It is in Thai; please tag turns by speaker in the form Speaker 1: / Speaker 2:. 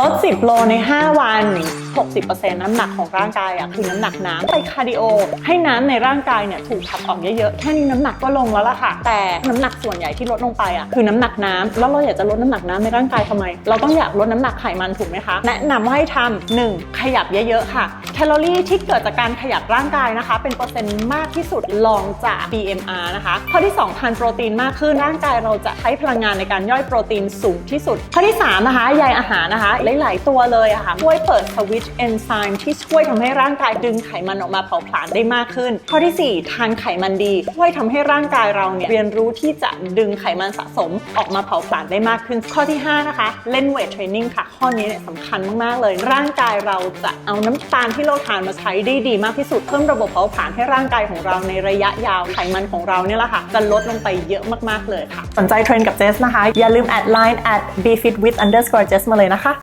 Speaker 1: ลด 10 โลใน 5 วัน60%น้ำหนักของร่างกายอะคือน้ำหนักน้ำไปคาร์ดิโอ ให้น้ำในร่างกายเนี่ยถูกขับออกเยอะๆ แค่นี้น้ำหนักก็ลงแล้วล่ะค่ะ แต่น้ำหนักส่วนใหญ่ที่ลดลงไปอะคือน้ำหนักน้ำแล้วเราอยากจะลดน้ำหนักน้ำในร่างกายทำไม เราต้องอยากลดน้ำหนักไขมันถูกไหมคะ แนะนำว่าให้ทำหนึ่งขยับเยอะๆค่ะ แคลอรี่ที่เกิดจากการขยับร่างกายนะคะ เป็นเปอร์เซ็นต์มากที่สุดรองจาก BMR นะคะ ข้อที่2ทานโปรตีนมากขึ้นร่างกายเราจะใช้พลังงานในการย่อยโปรตีนสูงที่สุด ข้อที่3นะคะใยอาหารนะคะ หลาย ๆ ตัวเลยอะค่ะช่วยเปิดสวิตชเอนไซม์ที่ช่วยทำให้ร่างกายดึงไขมันออกมาเผาผลาญได้มากขึ้น ข้อทีสี่4 ทานไขมันดี ช่วยทำให้ร่างกายเราเนี่ยเรียนรู้ที่จะดึงไขมันสะสมออกมาเผาผลาญได้มากขึ้น ข้อที่ 5 นะคะ เล่นเวทเทรนนิ่งค่ะ ข้อนี้เนี่ยสำคัญมาก ๆ เลย ร่างกายเราจะเอาน้ำตาลที่เราทานมาใช้ได้ดีมากที่สุด เพิ่มระบบเผาผลาญให้ร่างกายของเราในระยะยาวไขมันของเราเนี่ยแหละค่ะจะลดลงไปเยอะมาก ๆ เลยค่ะ สนใจเทรนกับเจสนะคะ อย่าลืมแอดไลน์ at befit with underscore jess มาเลยนะคะ